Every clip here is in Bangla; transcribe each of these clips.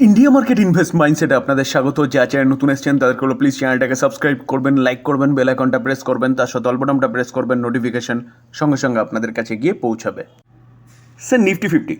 ইন্ডিয়া মার্কেট ইনভেস্ট মাইন্ডসেটে আপনাদের স্বাগত। যা চ্যানেল নতুন এসছেন, তাদেরকে হলো প্লিজ চ্যানেলটাকে সাবস্ক্রাইব করবেন লাইক করবেন বেল আইকনটা প্রেস করবেন, তার সাথে অল্পটামটা প্রেস করবেন নোটিফিকেশন সঙ্গে সঙ্গে আপনাদের কাছে গিয়ে পৌঁছাবে। স্যার নিফটি ফিফটি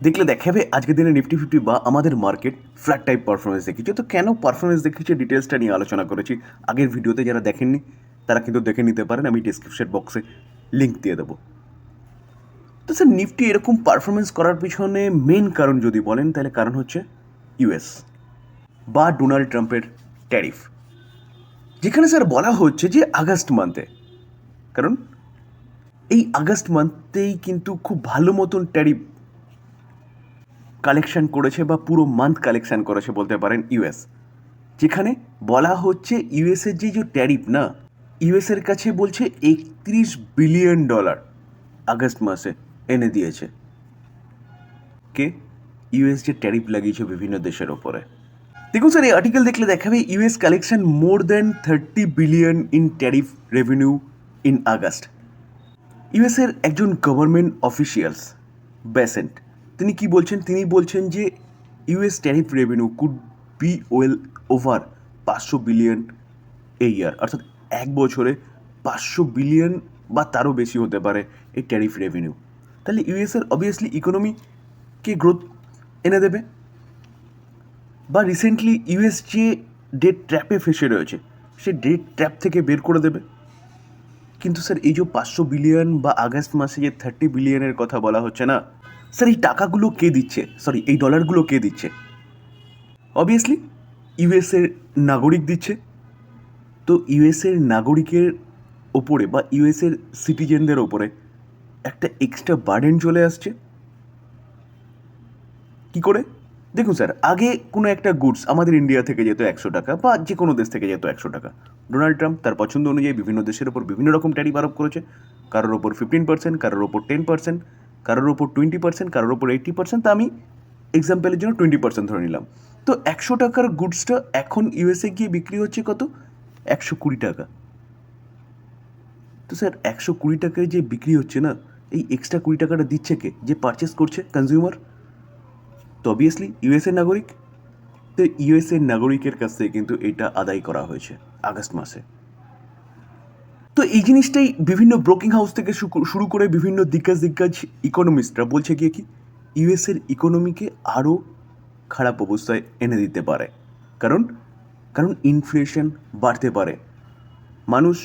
দেখলে দেখাবে, আজকের দিনে নিফটি ফিফটি বা আমাদের মার্কেট ফ্ল্যাট টাইপ পারফরমেন্স দেখিয়েছে। তো কেন পারফরমেন্স দেখিয়েছে ডিটেলসটা নিয়ে আলোচনা করেছি। আগের ভিডিওতে যারা দেখেননি, তারা কিন্তু দেখে নিতে পারেন, আমি ডিসক্রিপশন বক্সে লিঙ্ক দিয়ে দেবো। তো স্যার নিফটি এরকম পারফরমেন্স করার পিছনে মেন কারণ যদি বলেন, তাহলে কারণ হচ্ছে ইউএস বা ডোনাল্ড ট্রাম্পের ট্যারিফ। যেখানে স্যার বলা হচ্ছে যে আগস্ট মান্থে। কারণ এই আগস্ট মান্থেই কিন্তু খুব ভালো মতন ট্যারিফ কালেকশান করেছে বা পুরো মান্থ কালেকশান করেছে বলতে পারেন ইউএস। যেখানে বলা হচ্ছে ইউএসের যে যে ট্যারিফ না, ইউএসের কাছে বলছে একত্রিশ বিলিয়ন ডলার আগস্ট মাসে এনে দিয়েছে। কে? ইউএস যে ট্যারিফ লাগিয়েছে বিভিন্ন দেশের ওপরে। দেখুন স্যার এই আর্টিকেল দেখলে দেখাবে US collection more than thirty billion in tariff revenue in August ইউএসের একজন গভর্নমেন্ট অফিসিয়ালস বেসেন্ট তিনি কি বলছেন? তিনি বলছেন যে US tariff revenue could be well over পাঁচশো বিলিয়ন এই ইয়ার অর্থাৎ এক বছরে পাঁচশো বিলিয়ন বা তারও বেশি হতে পারে এই ট্যারিফ রেভিনিউ তাহলে ইউএসের অবভিয়াসলি ইকোনমিকে গ্রোথ এনে দেবে। বা রিসেন্টলি ইউএস যে ডেট ট্র্যাপে ফেসে রয়েছে। সে ডেট ট্র্যাপ থেকে বের করে দেবে। কিন্তু স্যার এই যে পাঁচশো বিলিয়ন বা আগস্ট মাসে যে থার্টি বিলিয়নের কথা বলা হচ্ছে না স্যার এই টাকাগুলো কে দিচ্ছে? সরি এই ডলারগুলো কে দিচ্ছে? অবভিয়াসলি ইউএসের নাগরিক দিচ্ছে। তো ইউএসের নাগরিকের ওপরে বা ইউএসের সিটিজেনদের ওপরে একটা এক্সট্রা বার্ডেন চলে আসছে। কি করে? দেখুন স্যার, আগে কোনো একটা গুডস আমাদের ইন্ডিয়া থেকে যেত একশো টাকা বা যে কোনো দেশ থেকে যেত একশো টাকা। ডোনাল্ড ট্রাম্প তার পছন্দ অনুযায়ী বিভিন্ন দেশের ওপর বিভিন্ন রকম ট্যারিফ আরোপ করেছে। কারোর ওপর ফিফটিন পার্সেন্ট কারোর ওপর টেন পার্সেন্ট কারোর ওপর টোয়েন্টি পার্সেন্ট কারোর ওপর এইট্টি পার্সেন্ট তা আমি এক্সাম্পলের জন্য টোয়েন্টি পার্সেন্ট ধরে নিলাম। তো একশো টাকার গুডসটা এখন ইউএসএ গিয়ে বিক্রি হচ্ছে কত? একশো কুড়ি টাকা। তো স্যার, একশো কুড়ি টাকায় যে বিক্রি হচ্ছে না, এই এক্সট্রা কুড়ি টাকাটা দিচ্ছে কে? যে পারচেস করছে কনজিউমার তো অবভিয়াসলি ইউএসএ নাগরিক, তো ইউএসএ নাগরিকের কাছ থেকে কিন্তু এটা আদায় করা হয়েছে আগস্ট মাসে। তো এই জিনিসটাই বিভিন্ন ব্রোকিং হাউস থেকে শুরু করে বিভিন্ন দিগ্গজ দিগ্গজ ইকোনমিস্টরা বলছে গিয়ে কি ইউএসের ইকোনমিকে আরও খারাপ অবস্থায় এনে দিতে পারে। কারণ কারণ ইনফ্লেশন বাড়তে পারে, মানুষ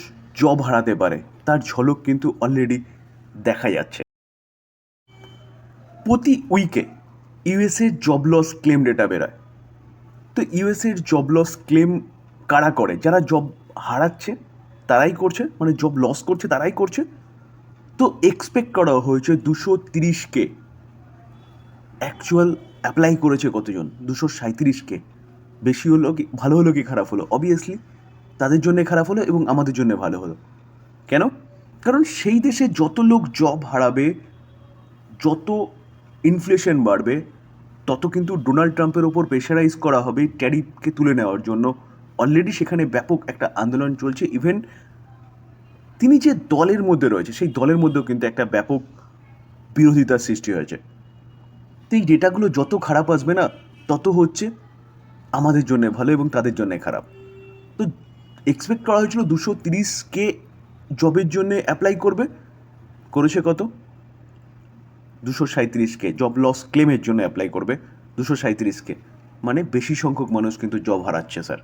জব হারাতে পারে, তার ঝলক কিন্তু অলরেডি দেখা যাচ্ছে। প্রতি উইকে ইউএসের জব লস ক্লেম ডেটা বেরোয়। তো ইউএসের জব লস ক্লেম কারা করে? যারা জব হারাচ্ছে, তারাই করছে মানে জব লস করছে, তারাই করছে। তো এক্সপেক্ট করা হয়েছে দুশো তিরিশকে অ্যাকচুয়াল অ্যাপ্লাই করেছে কতজন? দুশো সাঁত্রিশকে বেশি হলো কি, ভালো হলো কি, খারাপ হলো? অবভিয়াসলি তাদের জন্য খারাপ হলো এবং আমাদের জন্য ভালো হলো। কেন? কারণ সেই দেশে যত লোক জব হারাবে, যত ইনফ্লেশন বাড়বে তত কিন্তু ডোনাল্ড ট্রাম্পের ওপর প্রেশারাইজ করা হবে ট্যারিফকে তুলে নেওয়ার জন্য। অলরেডি সেখানে ব্যাপক একটা আন্দোলন চলছে। ইভেন তিনি যে দলের মধ্যে রয়েছে, সেই দলের মধ্যেও কিন্তু একটা ব্যাপক বিরোধিতার সৃষ্টি হয়েছে। তো এই ডেটাগুলো যত খারাপ আসবে না, তত হচ্ছে আমাদের জন্য ভালো এবং তাদের জন্য খারাপ। তো এক্সপেক্ট করা হয়েছিল দুশো তিরিশকে জবের জন্য অ্যাপ্লাই করবে। করেছে কত? দুশো সাঁত্রিশকে জব লস ক্লেমের জন্য অ্যাপ্লাই করবে। দুশো সাঁত্রিশকে মানে বেশি সংখ্যক মানুষ কিন্তু জব হারাচ্ছে স্যার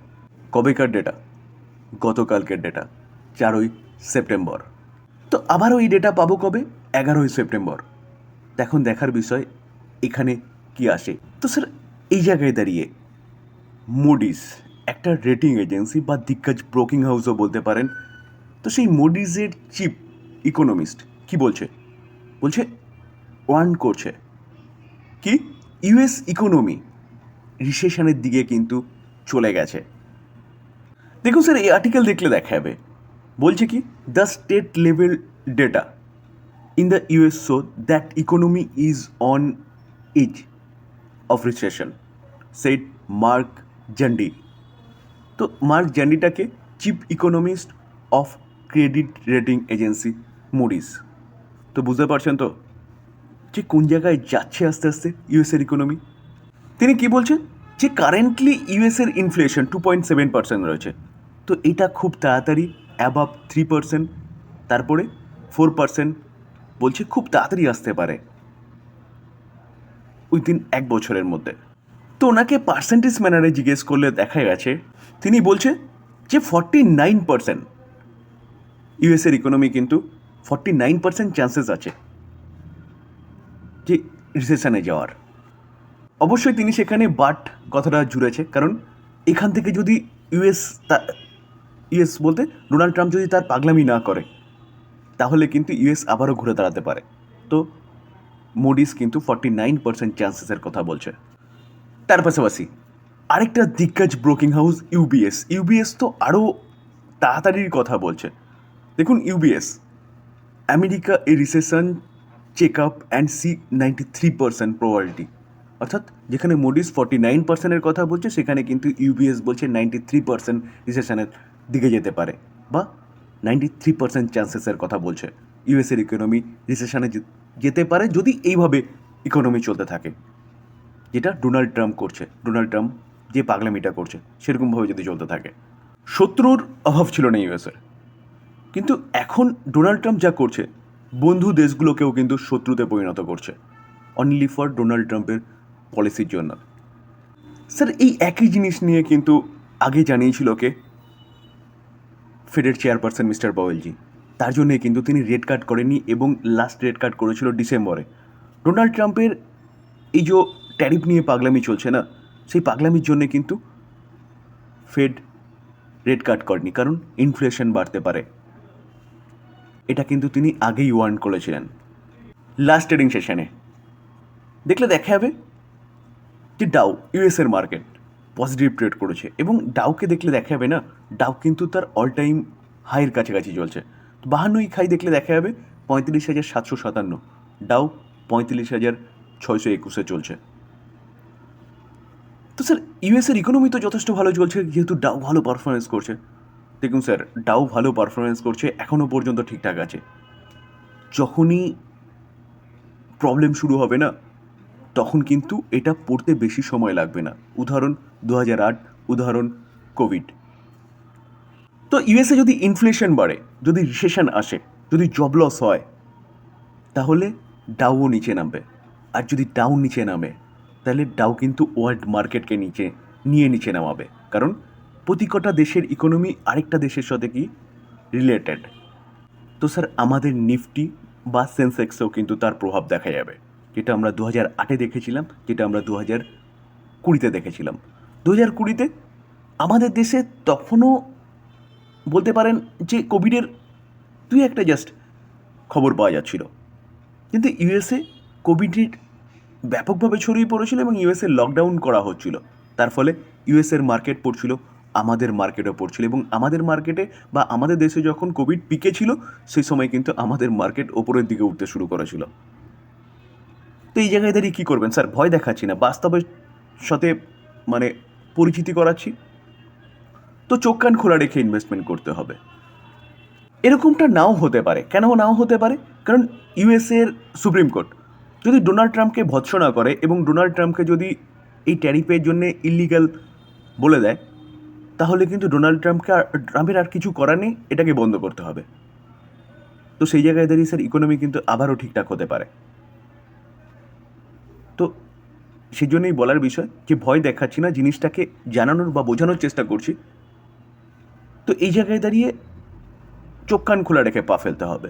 কবেকার ডেটা গতকালকের ডেটা চারই সেপ্টেম্বর। তো আবারও এই ডেটা পাবো কবে? এগারোই সেপ্টেম্বর। এখন দেখার বিষয়, এখানে কি আসে? তো স্যার এই জায়গায় দাঁড়িয়ে মোডিস একটা রেটিং এজেন্সি বা দিগ্গজ ব্রোকিং হাউসও বলতে পারেন। তো সেই মোডিজের চিফ ইকোনমিস্ট কি বলছে? বলছে ওয়ার্ন করছে। কি? US economy. রিসেশনের দিকে কিন্তু চলে গেছে। দেখুন স্যার, এই আর্টিকেল দেখলে দেখা যাবে। বলছে কি the state level data in the US show that economy is on edge of recession said Mark Zandi তো Mark জান্ডিটাকে chief economist of credit rating agency Moody's তো বুঝতে পারছেন তো? যে কোন জায়গায় যাচ্ছে আস্তে আস্তে ইউএসের ইকোনমি তিনি কি বলছেন? যে কারেন্টলি ইউএসের inflation two point seven percent রয়েছে। তো এটা খুব তাড়াতাড়ি অ্যাবাভ থ্রি পার্সেন্ট তারপরে ফোর পার্সেন্ট বলছে খুব তাড়াতাড়ি আসতে পারে উইদিন এক বছরের মধ্যে। তো ওনাকে পার্সেন্টেজ ম্যানারে জিজ্ঞেস করলে দেখা গেছে, তিনি বলছে যে ফর্টি নাইন পার্সেন্ট ইউএসের ইকোনমি কিন্তু ফর্টি নাইন পার্সেন্ট চান্সেস আছে। যে রিসেশনে যাওয়ার। অবশ্যই তিনি সেখানে বাট কথাটা জুড়েছে, কারণ এখান থেকে যদি ইউএস ইউএস বলতে ডোনাল্ড ট্রাম্প যদি তার পাগলামি না করে, তাহলে কিন্তু ইউএস আবারও ঘুরে দাঁড়াতে পারে। তো মোডিস কিন্তু ফর্টি নাইন পার্সেন্ট চান্সেসের কথা বলছে। তার পাশাপাশি আরেকটা দিগ্গজ ব্রোকিং হাউস ইউবিএস ইউবিএস তো আরও তাড়াতাড়ির কথা বলছে। দেখুন UBS America a recession check up and see ninety three percent probability অর্থাৎ যেখানে মোডিস ফর্টি নাইন পার্সেন্টের কথা বলছে, সেখানে কিন্তু ইউবিএস বলছে নাইনটি থ্রি পার্সেন্ট রিসেশনের দিকে যেতে পারে বা নাইনটি থ্রি পার্সেন্ট চান্সেসের কথা বলছে। ইউএসের ইকোনমি রিসেশনে যেতে পারে যদি এইভাবে ইকোনমি চলতে থাকে। যেটা ডোনাল্ড ট্রাম্প করছে। ডোনাল্ড ট্রাম্প যে পাগলামিটা করছে, সেরকমভাবে যদি চলতে থাকে। শত্রুর অভাব ছিল না ইউএসের কিন্তু এখন ডোনাল্ড ট্রাম্প যা করছে বন্ধু দেশগুলোকেও কিন্তু শত্রুতে পরিণত করছে। অনলি ফর ডোনাল্ড ট্রাম্পের পলিসির জন্য। স্যার এই একই জিনিস নিয়ে কিন্তু আগে জানিয়েছিল কে? ফেডের চেয়ারপারসন মিস্টার পাওয়েলজি তার জন্যে কিন্তু তিনি রেড কার্ড করেনি এবং লাস্ট রেড কার্ড করেছিল ডিসেম্বরে। ডোনাল্ড ট্রাম্পের এই যে ট্যারিফ নিয়ে পাগলামি চলছে না, সেই পাগলামির জন্যে কিন্তু ফেড রেড কার্ড করেনি। কারণ ইনফ্লেশন বাড়তে পারে। এটা কিন্তু তিনি আগেই ওয়ার্ন করেছিলেন। লাস্ট ট্রেডিং সেশনে দেখলে দেখা যাবে যে ডাউ ইউএসের মার্কেট পজিটিভ ট্রেড করেছে এবং ডাউকে দেখলে দেখা যাবে না ডাউ কিন্তু তার অল টাইম হাইয়ের কাছাকাছি চলছে। বাহান্নই খাই দেখলে দেখা যাবে পঁয়ত্রিশ হাজার সাতশো সাতান্ন ডাউ পঁয়ত্রিশ হাজার ছয়শো একুশে চলছে। তো স্যার ইউএসের ইকোনমি তো যথেষ্ট ভালো চলছে, যেহেতু ডাউ ভালো পারফরমেন্স করছে। দেখুন স্যার ডাউ ভালো পারফরমেন্স করছে এখনও পর্যন্ত ঠিকঠাক আছে। যখনই প্রবলেম শুরু হবে না, তখন কিন্তু এটা পড়তে বেশি সময় লাগবে না। উদাহরণ দু আট, উদাহরণ কোভিড তো ইউএসএ যদি ইনফ্লেশন বাড়ে, যদি রিসেশন আসে, যদি জব লস হয়, তাহলে ডাউও নিচে নামবে। আর যদি ডাউ নিচে নামে, তাহলে ডাউ কিন্তু ওয়ার্ল্ড মার্কেটকে নিচে, নিয়ে নিচে নামাবে। কারণ প্রতি কটা দেশের ইকোনমি আরেকটা দেশের সাথে কি রিলেটেড তো স্যার আমাদের নিফটি বা সেন্সেক্সেও কিন্তু তার প্রভাব দেখা যাবে। যেটা আমরা দু হাজার আটে দেখেছিলাম, যেটা আমরা দু হাজার কুড়িতে দেখেছিলাম। দু হাজার কুড়িতে আমাদের দেশে তখনও বলতে পারেন যে কোভিডের দুই একটা জাস্ট খবর পাওয়া যাচ্ছিল। কিন্তু ইউএসএ কোভিডের ব্যাপকভাবে ছড়িয়ে পড়েছিল এবং ইউএসএ লকডাউন করা হচ্ছিল। তার ফলে ইউএসএর মার্কেট পড়ছিল আমাদের মার্কেটও পড়ছিল এবং আমাদের মার্কেটে বা আমাদের দেশে যখন কোভিড পিকে ছিল, সেই সময় কিন্তু আমাদের মার্কেট ওপরের দিকে উঠতে শুরু করেছিল তো এই জায়গায় দাঁড়িয়ে কী করবেন? স্যার, ভয় দেখাচ্ছি না, বাস্তবের সাথে মানে পরিচিতি করাচ্ছি। তো চোখ কান খোলা রেখে ইনভেস্টমেন্ট করতে হবে। এরকমটা নাও হতে পারে। কেন নাও হতে পারে? কারণ ইউএসএর সুপ্রিম কোর্ট যদি ডোনাল্ড ট্রাম্পকে ভৎসনা করে এবং ডোনাল্ড ট্রাম্পকে যদি এই ট্যারিফের জন্য ইলিগাল বলে দেয় তাহলে কিন্তু ডোনাল্ড ট্রাম্পকে আর, ট্রাম্পের আর কিছু করার নেই, এটাকে বন্ধ করতে হবে। তো সেই জায়গায় দাঁড়িয়ে স্যার ইকোনমি কিন্তু আবারও ঠিকঠাক হতে পারে। তো সেই জন্যই বলার বিষয় যে ভয় দেখাচ্ছি না, জিনিসটাকে জানানোর বা বোঝানোর চেষ্টা করছি। তো এই জায়গায় দাঁড়িয়ে চোখ কান খোলা রেখে পা ফেলতে হবে।